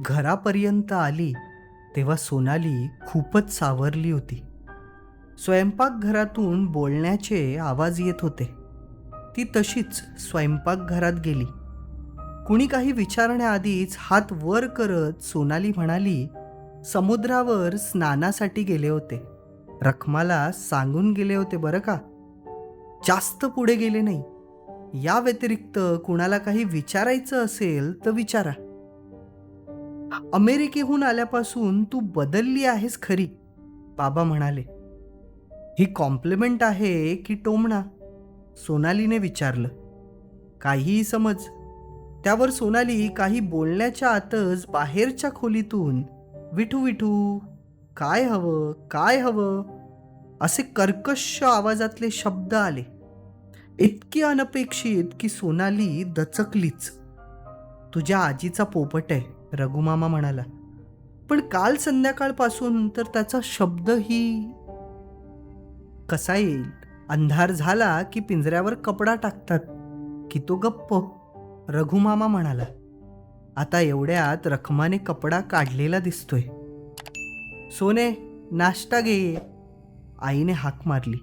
घरापर्यंत आली तेव्हा सोनाली खूपच सावरली होती. स्वयंपाकघरातून बोलण्याचे आवाज येत होते. ती तशीच स्वयंपाकघरात गेली. कुणी काही विचारण्याआधीच हात वर करत सोनाली म्हणाली समुद्रावर स्नानासाठी गेले होते. रखमाला सांगून गेले होते बरं का? जास्त पुढे गेले नाही. या व्यतिरिक्त कुणाला काही विचारायचं असेल तर विचारा. अमेरिकेहून आल्यापासून तू बदलली आहेस खरी बाबा म्हणाले. ही कॉम्प्लिमेंट आहे की टोमणा? सोनालीने विचारलं. काहीही समज. त्यावर सोनाली काही बोलण्याच्या आतच बाहेरच्या खोलीतून विठू विठू काय हवं? काय हवं? असे कर्कश आवाजातले शब्द आले. इतकी अनपेक्षित की सोनाली दचकलीच. तुझ्या आजीचा पोपट आहे. रघुमामा म्हणाला पण काल संध्याकाळपासून तर त्याचा शब्दही कसा येईल? अंधार झाला की पिंजऱ्यावर कपडा टाकतात की तो गप्प? रघुमामा म्हणाला आता एवढ्यात रखमाने कपडा काढलेला दिसतोय. सोने नाश्ता घे. आईने हाक मारली.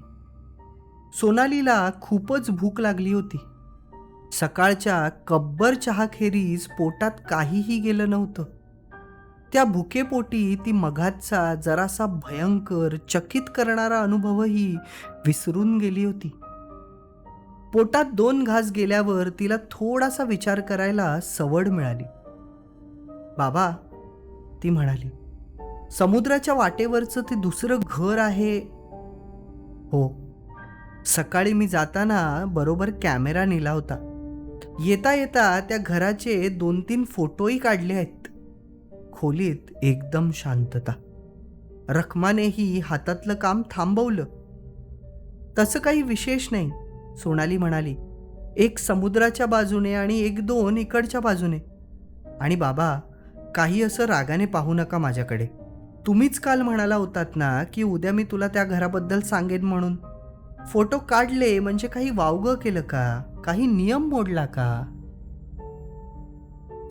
सोनालीला खूपच भूक लागली होती. सकाळच्या कब्बर चहाखेरीज पोटात काहीही गेलं नव्हतं. त्या भुकेपोटी ती मघातचा जरासा भयंकर चकित करणारा अनुभवही विसरून गेली होती. पोटात दोन घास गेल्यावर तिला थोडासा विचार करायला सवड मिळाली. बाबा ती म्हणाली समुद्राच्या वाटेवरचं ते दुसरं घर आहे. हो. सकाळी मी जाताना बरोबर कॅमेरा नेला होता. येता येता त्या घराचे दोन तीन फोटोही काढले आहेत. खोलीत एकदम शांतता. रखमानेही हातातलं काम थांबवलं. तसं काही विशेष नाही सोनाली म्हणाली. एक समुद्राच्या बाजूने आणि एक दोन इकडच्या बाजूने. आणि बाबा काही असं रागाने पाहू नका माझ्याकडे. तुम्हीच काल म्हणाला होतात ना की उद्या मी तुला त्या घराबद्दल सांगेन म्हणून. फोटो काढले म्हणजे काही वावगं केलं का? काही नियम मोडला का?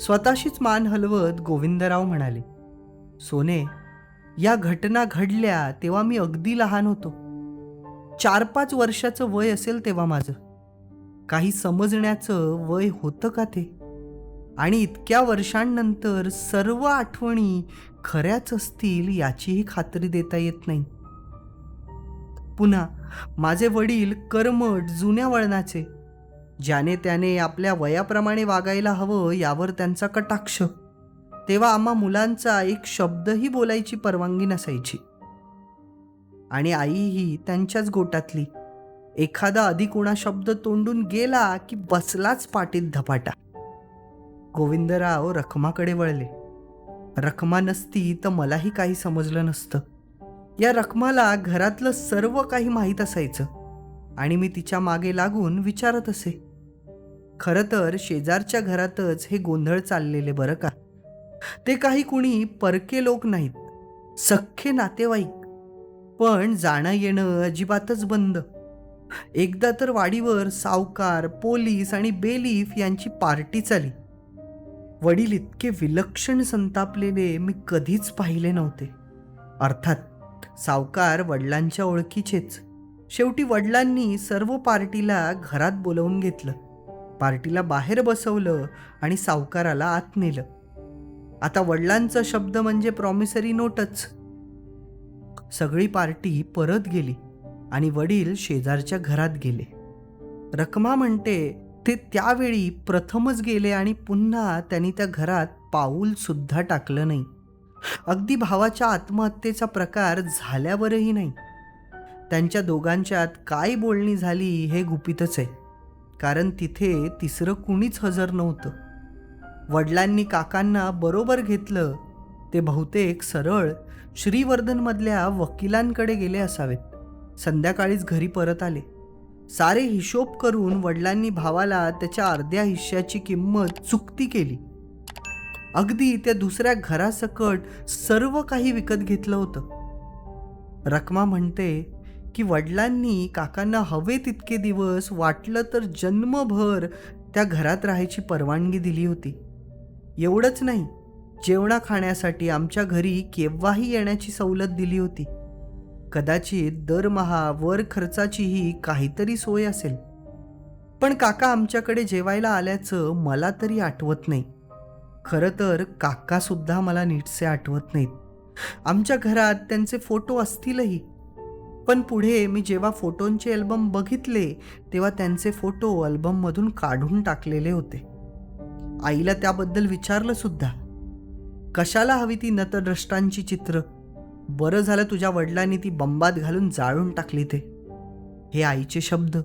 स्वतःशीच मान हलवत गोविंदराव म्हणाले सोने या घटना घडल्या तेव्हा मी अगदी लहान होतो. चार पाच वर्षाचं वय असेल तेव्हा माझं. काही समजण्याचं वय होतं का ते? आणि इतक्या वर्षांनंतर सर्व आठवणी खऱ्याच असतील याचीही खात्री देता येत नाही. पुन्हा माझे वडील कर्मट जुन्या वळणाचे. ज्याने त्याने आपल्या वयाप्रमाणे वागायला हवं यावर त्यांचा कटाक्ष. तेव्हा आम्हा मुलांचा एक शब्दही बोलायची परवानगी नसायची. आणि आईही त्यांच्याच गोटातली. एखादा अधिकोणा शब्द तोंडून गेला की बसलाच पाटीत धपाटा. गोविंदराव रखमाकडे वळले. रखमा नसती तर मलाही काही समजलं नसतं. या रखमाला घरातलं सर्व काही माहीत असायचं आणि मी तिच्यामागे लागून विचारत असे. खरं तर शेजारच्या घरातच हे गोंधळ चाललेले बरं का? ते काही कुणी परके लोक नाहीत सख्खे नातेवाईक. पण जाणं येणं अजिबातच बंद. एकदा तर वाडीवर सावकार पोलीस आणि बेलीफ यांची पार्टी चाली. वडील इतके विलक्षण संतापलेले मी कधीच पाहिले नव्हते. अर्थात सावकार वडिलांच्या ओळखीचेच. शेवटी वडिलांनी सर्व पार्टीला घरात बोलवून घेतलं. पार्टीला बाहेर बसवलं आणि सावकाराला आत नेलं. आता वडिलांचा शब्द म्हणजे प्रॉमिसरी नोटच सगळी पार्टी परत गेली आणि वडील शेजारच्या घरात गेले. रकमा म्हणते ते त्यावेळी प्रथमच गेले आणि पुन्हा त्यांनी त्या घरात पाऊलसुद्धा टाकलं नाही. अगदी भावाच्या आत्महत्येचा प्रकार झाल्यावरही नाही. त्यांच्या दोघांच्यात काय बोलणी झाली हे गुपितच आहे. कारण तिथे तिसरं कुणीच हजर नव्हतं. वडिलांनी काकांना बरोबर घेतलं ते बहुतेक सरळ श्रीवर्धनमधल्या वकिलांकडे गेले असावेत. संध्याकाळीच घरी परत आले. सारे हिशोब करून वडिलांनी भावाला त्याच्या अर्ध्या हिश्श्याची किंमत चुकती केली. अगदी त्या दुसऱ्या घरासकट सर्व काही विकत घेतलं होतं. रकमा म्हणते की वडिलांनी काकांना हवे तितके दिवस वाटलं तर जन्मभर त्या घरात राहायची परवानगी दिली होती. एवढंच नाही जेवणा खाण्यासाठी आमच्या घरी केव्हाही येण्याची सवलत दिली होती. कदाचित दरमहा वर खर्चाचीही काहीतरी सोय असेल. पण काका आमच्याकडे जेवायला आल्याचं मला तरी आठवत नाही. खरं तर काकासुद्धा मला नीटसे आठवत नाहीत. आमच्या घरात त्यांचे फोटो असतीलही. पण पुढे मी जेव्हा फोटोंचे अल्बम बघितले तेव्हा त्यांचे फोटो अल्बममधून काढून टाकलेले होते. आईला त्याबद्दल विचारलं सुद्धा. कशाला हवी ती नतद्रष्टांची चित्र? बरं झालं तुझ्या वडिलांनी ती बंबात घालून जाळून टाकली ते. हे आईचे शब्द.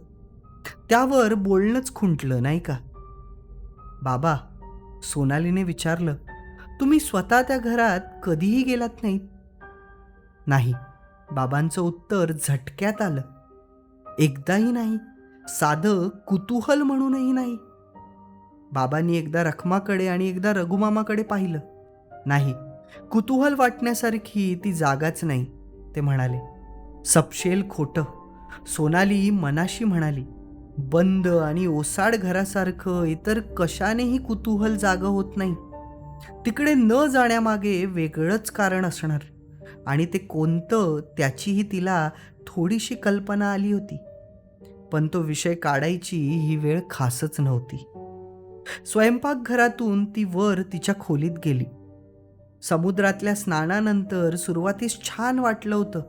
त्यावर बोलणंच खुंटलं नाही का? बाबा सोनालीने विचारलं तुम्ही स्वतः त्या घरात कधीही गेलात नाहीत नाही. बाबांचं उत्तर झटक्यात आलं. एकदाही नाही. साधं कुतूहल म्हणूनही नाही. बाबांनी एकदा रखमाकडे आणि एकदा रघुमामाकडे पाहिलं. नाही. कुतूहल वाटण्यासारखी ती जागाच नाही ते म्हणाले. सपशेल खोटं. सोनाली मनाशी म्हणाली बंद आणि ओसाड घरासारखं इतर कशानेही कुतूहल जागं होत नाही. तिकडे न जाण्यामागे वेगळंच कारण असणार. आणि ते कोणतं त्याचीही तिला थोडीशी कल्पना आली होती. पण तो विषय काढायची ही वेळ खासच नव्हती. स्वयंपाकघरातून ती वर तिच्या खोलीत गेली. समुद्रातल्या स्नानानंतर सुरुवातीस छान वाटलं होतं.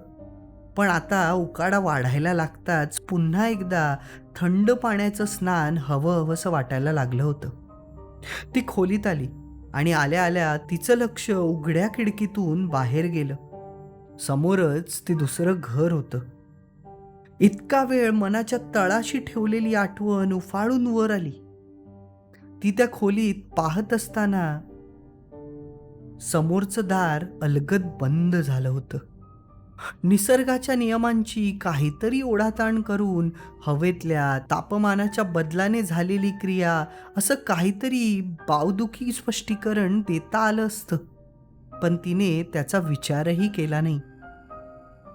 पण आता उकाडा वाढायला लागताच पुन्हा एकदा थंड पाण्याचं स्नान हवं हवंसं वाटायला लागलं होतं. ती खोलीत आली आणि आल्या आल्या तिचं लक्ष उघड्या खिडकीतून बाहेर गेलं. समोरच ते दुसरं घर होतं. इतका वेळ मनाच्या तळाशी ठेवलेली आठवण उफाळून वर आली. ती त्या खोलीत पाहत असताना समोरचं दार अलगद बंद झालं होतं. निसर्गाच्या नियमांची काहीतरी ओढाताण करून हवेतल्या तापमानाच्या बदलाने झालेली क्रिया असं काहीतरी बावदुखी स्पष्टीकरण देता आलं असतं. पण तिने त्याचा विचारही केला नाही.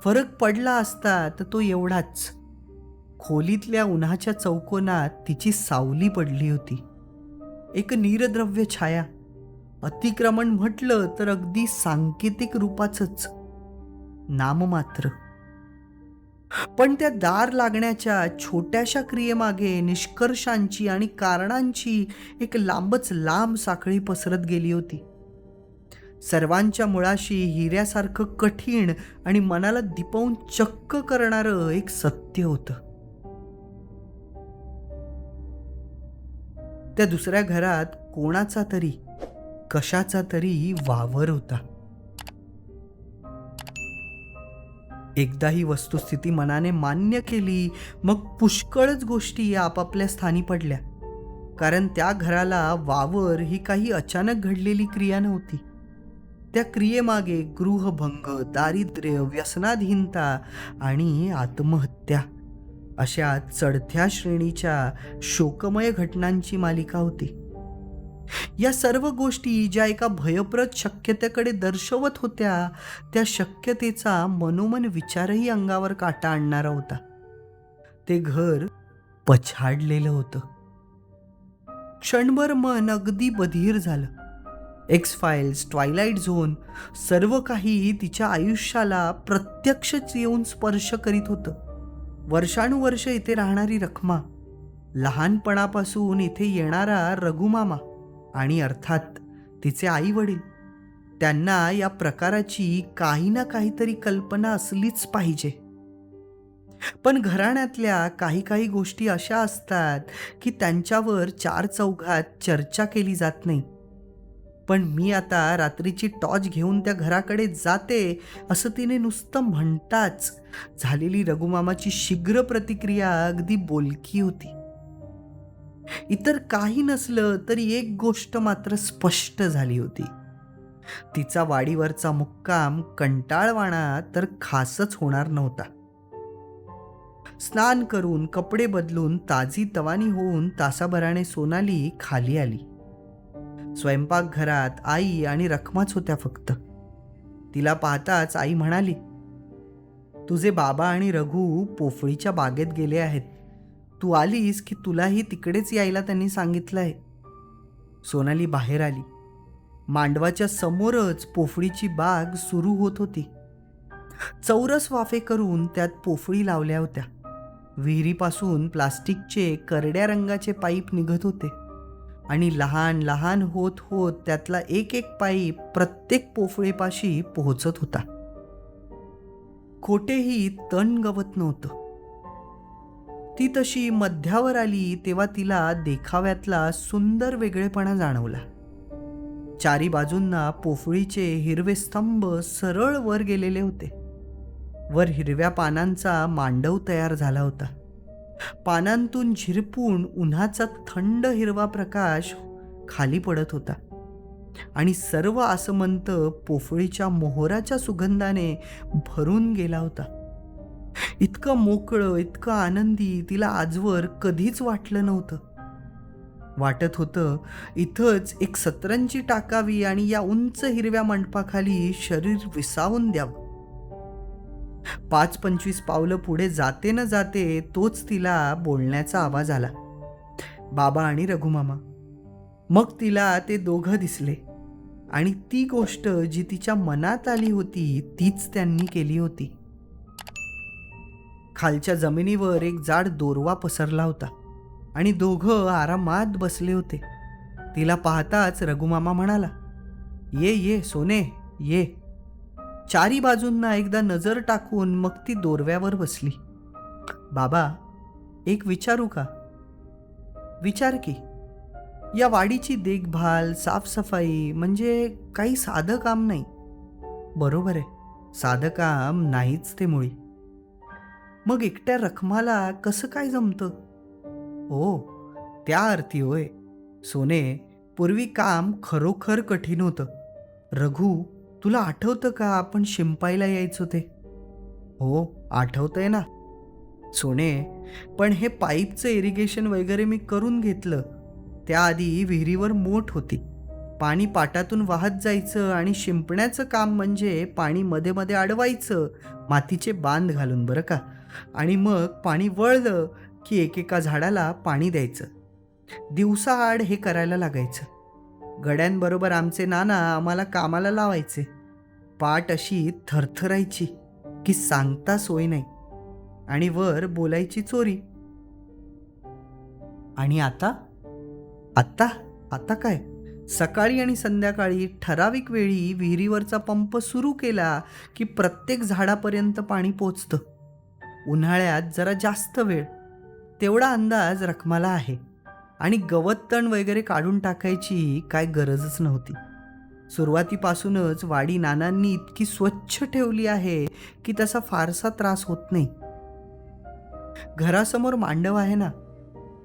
फरक पडला असता तर तो एवढाच. खोलीतल्या उन्हाच्या चौकोनात तिची सावली पडली होती. एक नीरद्रव्य छाया. अतिक्रमण म्हटलं तर अगदी सांकेतिक रूपाचंच. नाममात्र. पण त्या दार लागण्याच्या छोट्याशा क्रियेमागे निष्कर्षांची आणि कारणांची एक लांबच लांब साखळी पसरत गेली होती. सर्वांच्या मुळाशी हिऱ्यासारखं कठीण आणि मनाला दिपवून चक्क करणारं एक सत्य होतं. त्या दुसऱ्या घरात कोणाचा तरी कशाचा तरी वावर होता. एकदा ही वस्तुस्थिती मनाने मान्य केली मग पुष्कळच गोष्टी आपापल्या स्थानी पडल्या. कारण त्या घराला वावर ही काही अचानक घडलेली क्रिया नव्हती. त्या क्रियेमागे गृहभंग दारिद्र्य व्यसनाधीनता आणि आत्महत्या अशा चढत्या श्रेणीच्या शोकमय घटनांची मालिका होती. या सर्व गोष्टी ज्या एका भयप्रद शक्यतेकडे दर्शवत होत्या त्या शक्यतेचा मनोमन विचारही अंगावर काटा आणणारा होता. ते घर पछाडलेलं होतं. क्षणभर मन अगदी बधीर झालं. एक्स फाईल्स ट्वायलाईट झोन सर्व काही तिच्या आयुष्याला प्रत्यक्षच येऊन स्पर्श करीत होतं. वर्षानुवर्ष इथे राहणारी रखमा लहानपणापासून इथे येणारा रघुमामा आणि अर्थात तिचे आई वडील त्यांना या प्रकाराची काही ना काहीतरी कल्पना असलीच पाहिजे. पण घराण्यातल्या काही काही गोष्टी अशा असतात की त्यांच्यावर चार चौघात चर्चा केली जात नाही. पण मी आता रात्रीची टॉर्च घेऊन त्या घराकडे जाते असं तिने नुसतं म्हणताच झालेली रघुमामाची शीघ्र प्रतिक्रिया अगदी बोलकी होती. इतर काही नसलं तरी एक गोष्ट मात्र स्पष्ट झाली होती. तिचा वाडीवरचा मुक्काम कंटाळवाणा तर खासच होणार नव्हता. स्नान करून कपडे बदलून ताजी तवानी होऊन तासाभराने सोनाली खाली आली. स्वयंपाकघरात आई आणि रखमाच होत्या फक्त. तिला पाहताच आई म्हणाली तुझे बाबा आणि रघु पोफळीच्या बागेत गेले आहेत. तू आलीस की तुलाही तिकडेच यायला त्यांनी सांगितलं आहे सोनाली बाहेर आली. मांडवाच्या समोरच पोफळीची बाग सुरू होत होती. चौरस वाफे करून त्यात पोफळी लावल्या होत्या. विहिरीपासून प्लास्टिकचे करड्या रंगाचे पाईप निघत होते. आणि लहान लहान होत होत त्यातला एक एक पाईप प्रत्येक पोफळीपाशी पोहोचत होता. कोठेही तण गवत नव्हतं. ती तशी मध्यावर आली तेव्हा तिला देखाव्यातला सुंदर वेगळेपणा जाणवला. चारी बाजूंना पोफळीचे हिरवे स्तंभ सरळ वर गेलेले होते. वर हिरव्या पानांचा मांडव तयार झाला होता. पानांतून झिरपून उन्हाचा थंड हिरवा प्रकाश खाली पडत होता. आणि सर्व आसमंत पोफळीच्या मोहराच्या सुगंधाने भरून गेला होता. इतकं मोकळं इतकं आनंदी तिला आजवर कधीच वाटलं नव्हतं. वाटत होतं इथंच एक सतरंजी टाकावी आणि या उंच हिरव्या मंडपाखाली शरीर विसावून द्यावं. पाच पंचवीस पावलं पुढे जाते न जाते तोच तिला बोलण्याचा आवाज आला. बाबा आणि रघुमामा. मग तिला ते दोघं दिसले. आणि ती गोष्ट जी तिच्या मनात आली होती तीच त्यांनी केली होती. खालच्या जमिनीवर एक जाड दोरवा पसरला होता आणि दोघं आरामात बसले होते. तिला पाहताच रघुमामा म्हणाला ये ये सोने ये. चारी बाजूंना एकदा नजर टाकून मग ती दोरव्यावर बसली. बाबा एक विचारू का? विचार की. या वाडीची देखभाल साफसफाई म्हणजे काही साधं काम नाही. बरोबर आहे. साधं काम नाहीच ते मुळी. मग एकट्या रखमाला कसं काय जमतं? हो त्या अर्थी होय. सोने पूर्वी काम खरोखर कठीण होतं. रघु तुला आठवतं का आपण शिंपायला यायचो ते? हो आठवतंय ना. सोने पण हे पाईपचं इरिगेशन वगैरे मी करून घेतलं. त्याआधी विहिरीवर मोठ होती. पाणी पाटातून वाहत जायचं आणि शिंपण्याचं काम म्हणजे पाणी मध्ये मध्ये अडवायचं मातीचे बांध घालून बरं का? आणि मग पाणी वळलं की एकेका झाडाला पाणी द्यायचं. दिवसाआड हे करायला लागायचं. गड्यांबरोबर आमचे नाना आम्हाला कामाला लावायचे. पाट अशी थरथरायची की सांगता सोय नाही. आणि वर बोलायची चोरी. आणि आता? आता? आता काय? सकाळी आणि संध्याकाळी ठराविक वेळी विहिरीवरचा पंप सुरू केला की प्रत्येक झाडापर्यंत पाणी पोचतं. उन्हाळ्यात जरा जास्त वेळ. तेवढा अंदाज रखमाला आहे. आणि गवत तण वगैरे काढून टाकायची काय गरजच नव्हती. सुरुवातीपासूनच वाडी नानांनी इतकी स्वच्छ ठेवली आहे की त्याचा फारसा त्रास होत नाही. घरासमोर मांडव आहे ना.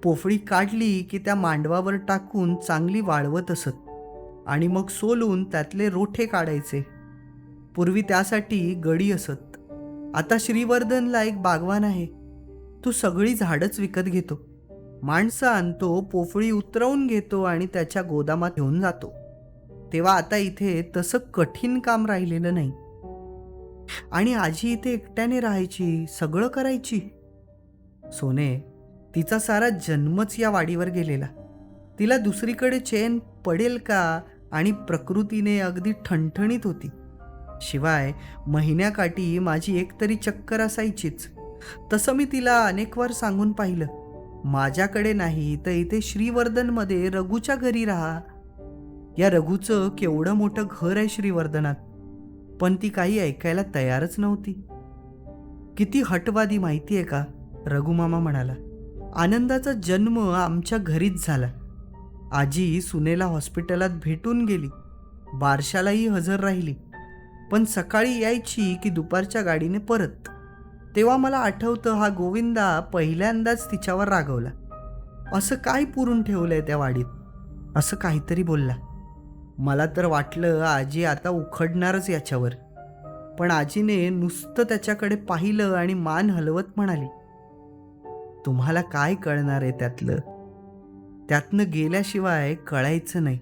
पोफळी काढली की त्या मांडवावर टाकून चांगली वाळवत असत. आणि मग सोलून त्यातले रोठे काढायचे. पूर्वी त्यासाठी गडी असत. आता श्रीवर्धनला एक बागवान आहे. तो सगळी झाडच विकत घेतो. माणसं आणतो पोफळी उतरवून घेतो आणि त्याच्या गोदामात घेऊन जातो. तेव्हा आता इथे तसं कठीण काम राहिलेलं नाही. आणि आजी इथे एकट्याने राहायची सगळं करायची? सोने तिचा सारा जन्मच या वाडीवर गेलेला. तिला दुसरीकडे चैन पडेल का आणि प्रकृतीने अगदी ठणठणीत होती. शिवाय महिन्याकाठी माझी एकतरी चक्कर असायचीच. तसं मी तिला अनेकवार सांगून पाहिलं. माझ्याकडे नाही तर इथे श्रीवर्धनमध्ये रघुच्या घरी राहा. या रघुचं केवढं मोठं घर आहे श्रीवर्धनात. पण ती काही ऐकायला तयारच नव्हती. किती हटवादी माहिती आहे का? रघुमामा म्हणाला. आनंदाचा जन्म आमच्या घरीच झाला. आजी सुनेला हॉस्पिटलात भेटून गेली. बारशालाही हजर राहिली. पण सकाळी यायची की दुपारच्या गाडीने परत. तेव्हा मला आठवतं हा गोविंदा पहिल्यांदाच तिच्यावर रागवला. असं काय पुरून ठेवलं आहे त्या वाडीत? असं काहीतरी बोलला. मला तर वाटलं आजी आता उखडणारच याच्यावर. पण आजीने नुसतं त्याच्याकडे पाहिलं आणि मान हलवत म्हणाली तुम्हाला काय कळणार आहे त्यातलं? त्यातनं गेल्याशिवाय कळायचं नाही.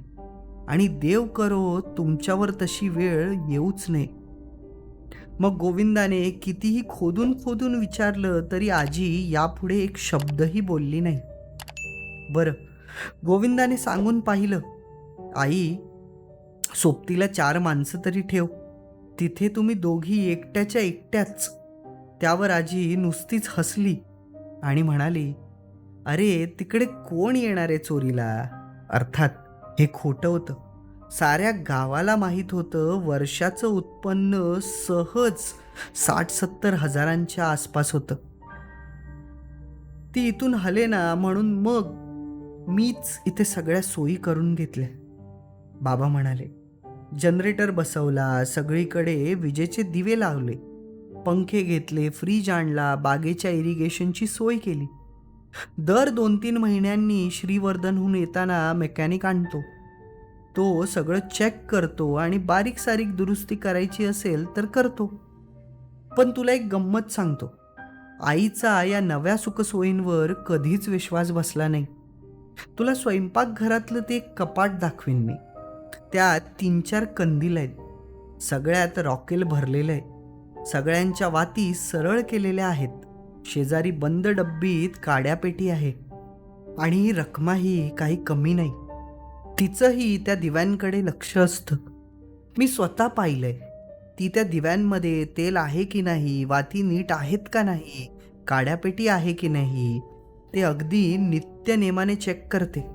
आणि देव करो तुमच्यावर तशी वेळ येऊच नये. मग गोविंदाने कितीही खोदून खोदून विचारलं तरी आजी यापुढे एक शब्दही बोलली नाही. बरं गोविंदाने सांगून पाहिलं आई सोबतीला चार माणसं तरी ठेव. तिथे तुम्ही दोघी एकट्याच्या एकट्याच. त्यावर आजी नुसतीच हसली आणि म्हणाली अरे तिकडे कोण येणार आहे चोरीला? अर्थात हे खोटं होतं. साऱ्या गावाला माहीत होतं वर्षाचं उत्पन्न सहज साठ सत्तर हजारांच्या आसपास होतं. ती इथून हले ना म्हणून मग मीच इथे सगळ्या सोयी करून घेतल्या. बाबा म्हणाले जनरेटर बसवला सगळीकडे विजेचे दिवे लावले. पंखे घेतले फ्रीज आणला बागेच्या इरिगेशनची सोय केली. दर दोन तीन महिन्यांनी श्रीवर्धनहून येताना मेकॅनिक आणतो. तो सगळं चेक करतो आणि बारीक सारीक दुरुस्ती करायची असेल तर करतो. पण तुला एक गंमत सांगतो. आईचा या नव्या सुखसोयींवर कधीच विश्वास बसला नाही. तुला स्वयंपाकघरातलं ते एक कपाट दाखवीन मी. त्यात तीन चार कंदील आहेत. सगळ्यात रॉकेल भरलेलं आहे. सगळ्यांच्या वाती सरळ केलेल्या आहेत. शेजारी बंद डब्बीत काड्यापेटी आहे. आणि ही रकमाही काही कमी नाही. तिचंही त्या दिव्यांकडे लक्ष असतं. मी स्वतः पाहिलंय. ती त्या दिव्यांमध्ये तेल आहे की नाही वाती नीट आहेत का नाही काड्यापेटी आहे की नाही ते अगदी नित्य नेमाने चेक करते.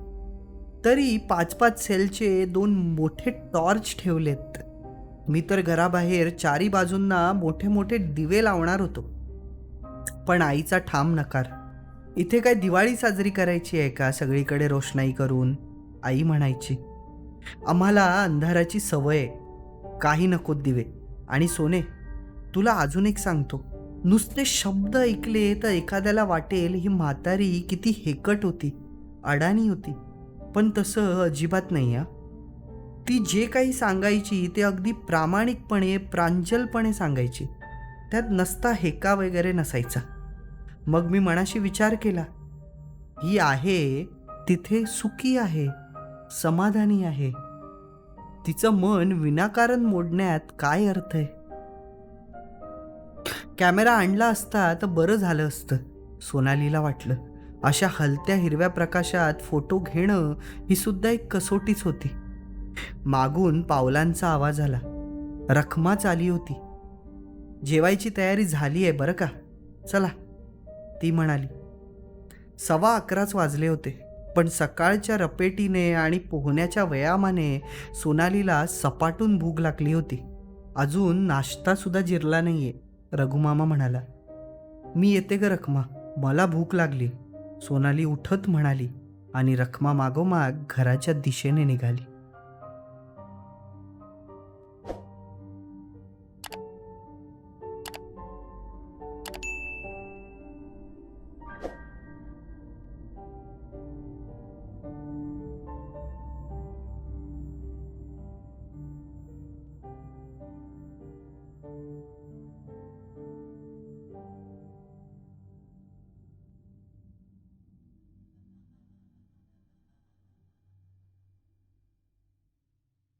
तरी पाच पाच सेलचे दोन मोठे टॉर्च ठेवलेत. मी तर घराबाहेर चारी बाजूंना मोठे मोठे दिवे लावणार होतो. पण आईचा ठाम नकार. इथे काय दिवाळी साजरी करायची आहे का? सगळीकडे रोषणाई करून आई म्हणायची. आम्हाला अंधाराची सवय आहे. काही नकोत दिवे. आणि सोने तुला अजून एक सांगतो. नुसते शब्द ऐकले तर एखाद्याला वाटेल ही म्हातारी किती हेकट होती अडाणी होती. पण तसं अजिबात नाही हा. ती जे काही सांगायची ते अगदी प्रामाणिकपणे प्रांजलपणे सांगायची. त्यात नसता हेका वगैरे नसायचा. मग मी मनाशी विचार केला ही आहे तिथे सुखी आहे समाधानी आहे. तिचं मन विनाकारण मोडण्यात काय अर्थ आहे? कॅमेरा आणला असता तर बरं झालं असतं सोनालीला वाटलं. अशा हलत्या हिरव्या प्रकाशात फोटो घेणं ही सुद्धा एक कसोटीच होती. मागून पावलांचा आवाज आला. रखमाच आली होती. जेवायची तयारी झाली आहे बरं का? चला. ती म्हणाली. सव्वा अकराच वाजले होते पण सकाळच्या रपेटीने आणि पोहण्याच्या व्यायामाने सोनालीला सपाटून भूक लागली होती. अजून नाश्तासुद्धा जिरला नाही आहे रघुमामा म्हणाला. मी येते ग रखमा मला भूक लागली. सोनाली उठत म्हणाली आणि रखमा मागोमाग घराच्या दिशेने निघाली.